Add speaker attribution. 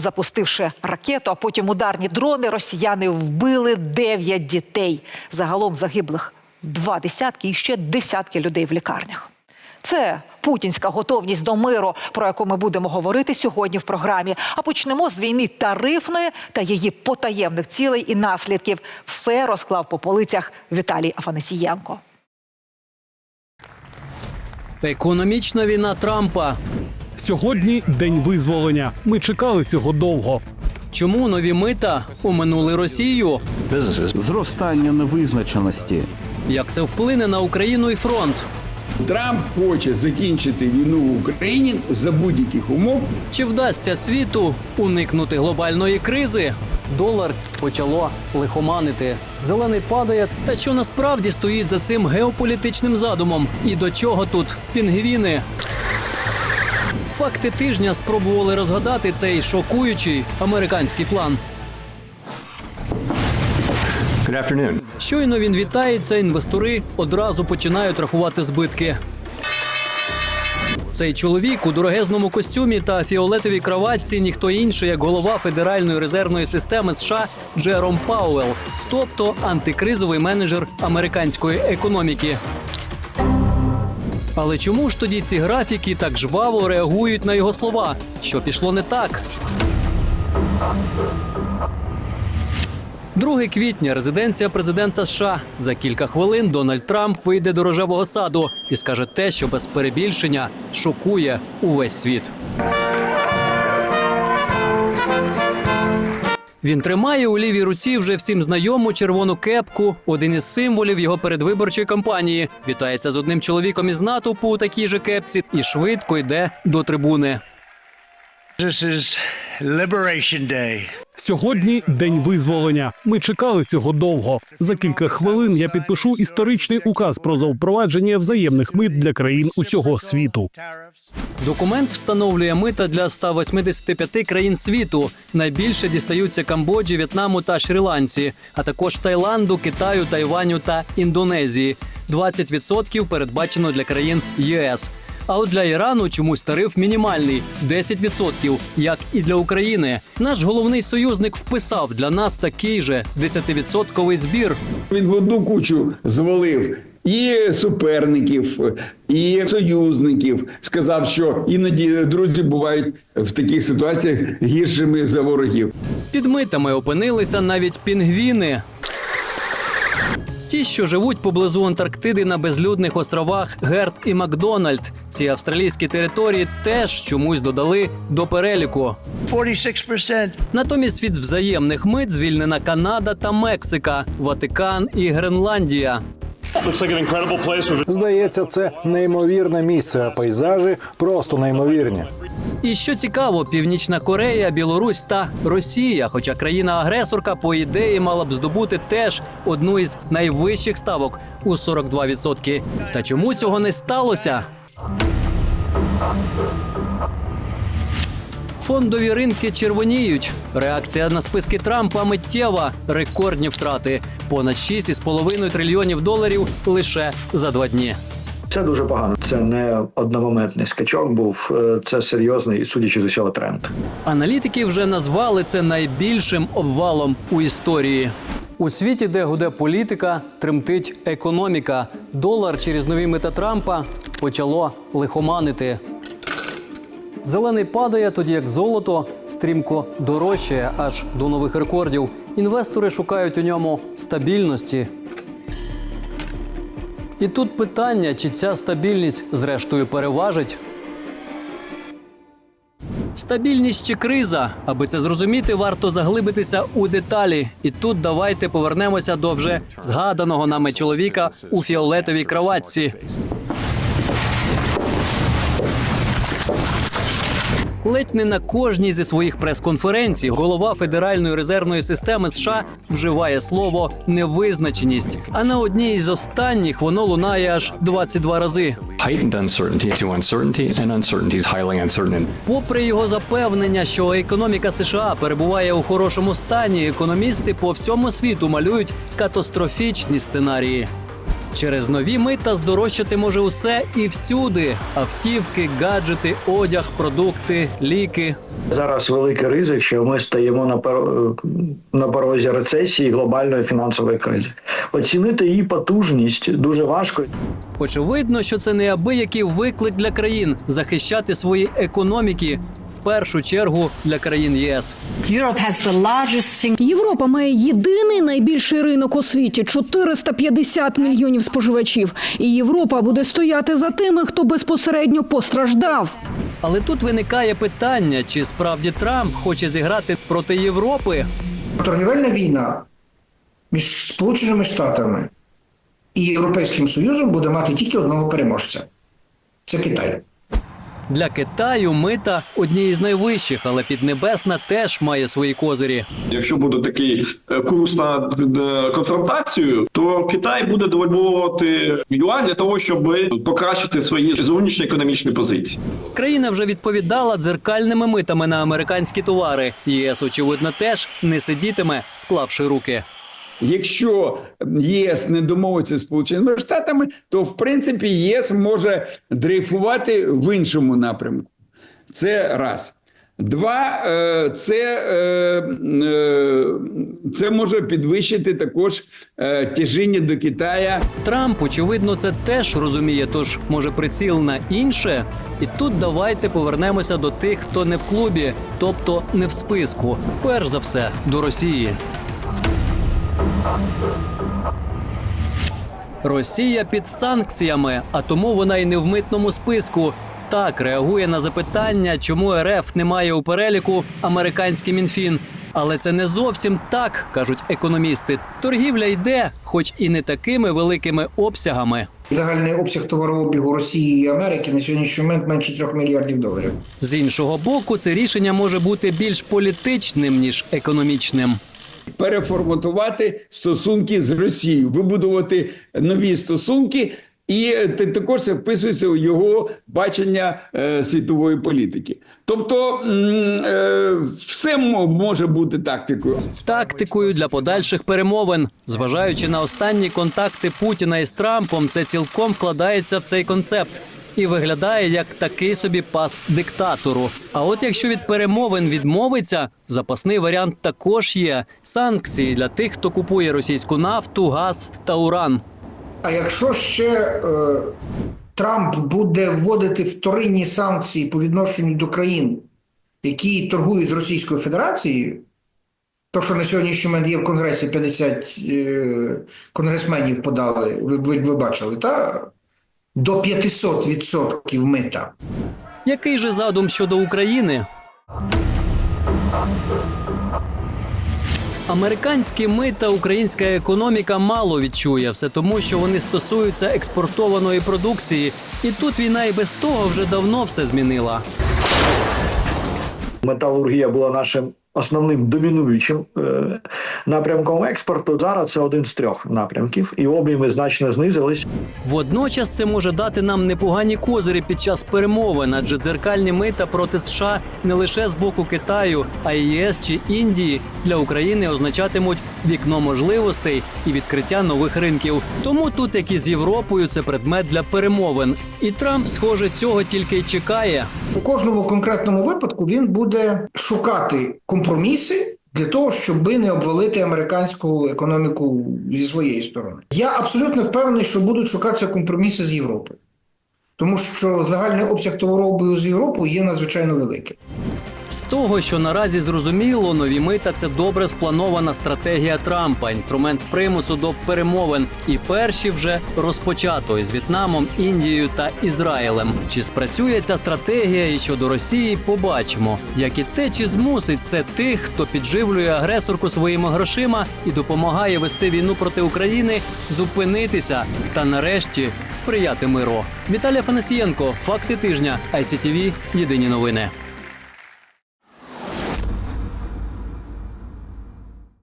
Speaker 1: Запустивши ракету, а потім ударні дрони, росіяни вбили 9 дітей. Загалом загиблих два десятки і ще десятки людей в лікарнях. Це путінська готовність до миру, про яку ми будемо говорити сьогодні в програмі. А почнемо з війни тарифної та її потаємних цілей і наслідків. Все розклав по полицях Віталій Афанасієнко.
Speaker 2: Економічна війна Трампа.
Speaker 3: Сьогодні день визволення. Ми чекали цього довго.
Speaker 2: Чому нові мита оминули Росію?
Speaker 4: зростання невизначеності.
Speaker 2: Як це вплине на Україну і фронт?
Speaker 5: Трамп хоче закінчити війну в Україні за будь-яких умов.
Speaker 2: Чи вдасться світу уникнути глобальної кризи? Долар почало лихоманити. Зелений падає. Та що насправді стоїть за цим геополітичним задумом? І до чого тут пінгвіни? Факти тижня спробували розгадати цей шокуючий американський план. Щойно він вітається, інвестори одразу починають рахувати збитки. Цей чоловік у дорогезному костюмі та фіолетовій кроватці ніхто інший, як голова Федеральної резервної системи США Джером Пауел, тобто антикризовий менеджер американської економіки. Але чому ж тоді ці графіки так жваво реагують на його слова? Що пішло не так? 2 квітня резиденція президента США. За кілька хвилин Дональд Трамп вийде до рожевого саду і скаже те, що без перебільшення шокує увесь світ. Він тримає у лівій руці вже всім знайому червону кепку, один із символів його передвиборчої кампанії. Вітається з одним чоловіком із натовпу у такій же кепці і швидко йде до трибуни.
Speaker 6: This is Liberation Day.
Speaker 3: Сьогодні день визволення. Ми чекали цього довго. За кілька хвилин я підпишу історичний указ про запровадження взаємних мит для країн усього світу.
Speaker 2: Документ встановлює мита для 185 країн світу. Найбільше дістаються Камбоджі, В'єтнаму та Шрі-Ланці, а також Таїланду, Китаю, Тайваню та Індонезії. 20% передбачено для країн ЄС. А от для Ірану чомусь тариф мінімальний 10%, як і для України. Наш головний союзник вписав для нас такий же 10% збір.
Speaker 5: Він в одну кучу звалив і суперників, і союзників. Сказав, що іноді друзі бувають в таких ситуаціях гіршими за ворогів.
Speaker 2: Під митами опинилися навіть пінгвіни. Ті, що живуть поблизу Антарктиди на безлюдних островах Герт і Макдональд. Ці австралійські території теж чомусь додали до переліку.
Speaker 6: 46%.
Speaker 2: Натомість від взаємних мит звільнена Канада та Мексика, Ватикан і Гренландія.
Speaker 7: Здається, це неймовірне місце, а пейзажі просто неймовірні.
Speaker 2: І що цікаво, Північна Корея, Білорусь та Росія, хоча країна-агресорка по ідеї мала б здобути теж одну із найвищих ставок у 42%. Та чому цього не сталося? Фондові ринки червоніють. Реакція на списки Трампа миттєва. Рекордні втрати. Понад 6,5 трильйонів доларів лише за два дні.
Speaker 8: Це дуже погано. Це не одномоментний скачок був. е, Це серйозний, судячи з усього, тренд.
Speaker 2: Аналітики вже назвали це найбільшим обвалом у історії. У світі, де гуде політика, тремтить економіка. Долар через нові мета Трампа почало лихоманити. Зелений падає, тоді як золото стрімко дорожчає аж до нових рекордів. Інвестори шукають у ньому стабільності. І тут питання, чи ця стабільність зрештою переважить. Стабільність чи криза? Аби це зрозуміти, варто заглибитися у деталі. І тут давайте повернемося до вже згаданого нами чоловіка у фіолетовій кроватці. Ледь не на кожній зі своїх прес-конференцій голова Федеральної резервної системи США вживає слово невизначеність. А на одній із останніх воно лунає аж 22 рази. Попри його запевнення, що економіка США перебуває у хорошому стані, економісти по всьому світу малюють катастрофічні сценарії. Через нові мита здорожчати може усе і всюди: автівки, гаджети, одяг, продукти, ліки.
Speaker 8: Зараз великий ризик, що ми стаємо на пор- на порозі рецесії глобальної фінансової кризи. Оцінити її потужність дуже важко.
Speaker 2: Очевидно, що це неабиякий виклик для країн захищати свої економіки. Першу чергу для країн ЄС.
Speaker 9: Європа має єдиний найбільший ринок у світі 450 мільйонів споживачів. І Європа буде стояти за тими, хто безпосередньо постраждав.
Speaker 2: Але тут виникає питання, чи справді Трамп хоче зіграти проти Європи.
Speaker 10: Торгівельна війна між Сполученими Штатами і Європейським Союзом буде мати тільки одного переможця це Китай.
Speaker 2: Для Китаю мита одні із найвищих, але Піднебесна теж має свої козирі.
Speaker 11: Якщо буде такий е, курс на е, конфронтацію, то Китай буде девальвовувати юань для того, щоб покращити свої зовнішні економічні позиції.
Speaker 2: Країна вже відповідала дзеркальними митами на американські товари. ЄС, очевидно, теж не сидітиме, склавши руки.
Speaker 5: Якщо ЄС не домовиться з Сполученими Штатами, то в принципі ЄС може дрейфувати в іншому напрямку. Це раз. Два, е, це, е, е, це може підвищити також тяжіння до Китая.
Speaker 2: Трамп, очевидно, це теж розуміє, тож може приціл на інше. І тут давайте повернемося до тих, хто не в клубі, тобто не в списку. Перш за все, до Росії. Росія під санкціями, а тому вона і не в митному списку. Так реагує на запитання, чому РФ не має у переліку американський мінфін. Але це не зовсім так, кажуть економісти. Торгівля йде, хоч і не такими великими обсягами.
Speaker 10: Загальний обсяг товарообігу Росії і Америки на сьогоднішній момент менше 3 мільярдів доларів.
Speaker 2: З іншого боку, це рішення може бути більш політичним ніж економічним.
Speaker 5: Переформатувати стосунки з Росією, вибудувати нові стосунки, і також це вписується у його бачення е, світової політики. Тобто е, все може бути тактикою.
Speaker 2: Тактикою для подальших перемовин, зважаючи на останні контакти Путіна із Трампом, це цілком вкладається в цей концепт. І виглядає як такий собі пас диктатору. А от якщо від перемовин відмовиться, запасний варіант також є санкції для тих, хто купує російську нафту, газ та уран.
Speaker 10: А якщо ще е, Трамп буде вводити вторинні санкції по відношенню до країн, які торгують з Російською Федерацією, то, що на сьогоднішній момент є в Конгресі 50 е, конгресменів подали, ви, ви, ви бачили, та? До 500% мита.
Speaker 2: Який же задум щодо України? Американські мита українська економіка мало відчує все тому, що вони стосуються експортованої продукції, і тут війна і без того вже давно все змінила.
Speaker 8: Металургія була нашим основним домінуючим е, напрямком експорту. Зараз це один з трьох напрямків, і обійми значно знизились.
Speaker 2: Водночас це може дати нам непогані козирі під час перемовин, адже дзеркальні мита проти США не лише з боку Китаю, а й ЄС чи Індії для України означатимуть вікно можливостей і відкриття нових ринків. Тому тут, як і з Європою, це предмет для перемовин. І Трамп, схоже, цього тільки й чекає.
Speaker 10: У кожному конкретному випадку він буде шукати компроміси для того, щоб не обвалити американську економіку зі своєї сторони. Я абсолютно впевнений, що будуть шукатися компроміси з Європою. Тому що загальний обсяг товарообігу з Європою є надзвичайно великим.
Speaker 2: З того, що наразі зрозуміло, нові мита це добре спланована стратегія Трампа, інструмент примусу до перемовин. І перші вже розпочато із В'єтнамом, Індією та Ізраїлем. Чи спрацює ця стратегія і щодо Росії, побачимо. Як і те, чи змусить це тих, хто підживлює агресорку своїми грошима і допомагає вести війну проти України, зупинитися та нарешті сприяти миру. Віталій Фанасієнко, факти тижня, ICTV, Єдині новини.